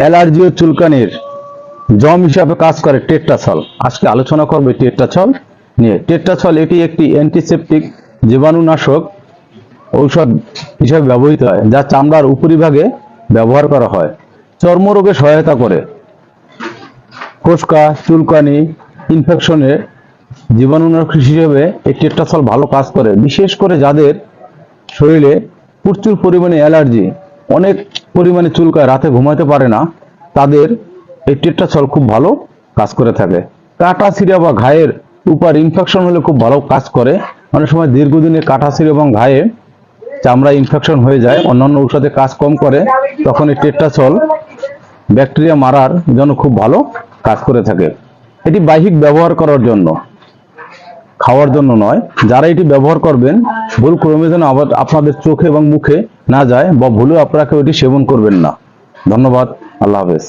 Allergy ও চুলকানির জম হিসাবে কাজ করে টেট্টাছল আজকে আলোচনা করবে টেট্টাছল নিয়ে। টেট্টাছল এটি একটি অ্যান্টিসেপটিক জীবাণুনাশক ঔষধ হিসেবে ব্যবহৃত হয়, যা চামড়ার উপরিভাগে ব্যবহার করা হয়। চর্মরোগে সহায়তা করে। কোষ্কা চুলকানি ইনফেকশনে জীবাণুনাশক হিসেবে এই টেট্টাছল ভালো কাজ করে। বিশেষ করে যাদের শরীরে প্রচুর পরিমাণে অ্যালার্জি অনেক পরিমাণে চুলকায় রাতে ঘুমাতে পারে না, তাদের এই টেট্টাছল খুব ভালো কাজ করে থাকে। কাটা ছিঁড়া বা ঘায়ের উপর ইনফেকশন হলে খুব ভালো কাজ করে। অনেক সময় দীর্ঘদিনে কাটা ছিঁড়ে এবং ঘায়ে চামড়া ইনফেকশন হয়ে যায়, অন্যান্য ঔষধে কাজ কম করে, তখন এই টেট্টাছল ব্যাকটেরিয়া মারার জন্য খুব ভালো কাজ করে থাকে। এটি বাহ্যিক ব্যবহার করার জন্য, খাওয়ার জন্য নয়। যারা এটি ব্যবহার করবেন, ভুল ক্রমে যেন আবার আপনাদের চোখে এবং মুখে না যায় বা ভুলেও আপনারা কেউ এটি সেবন করবেন না। ধন্যবাদ আল্লাহ হাফেজ।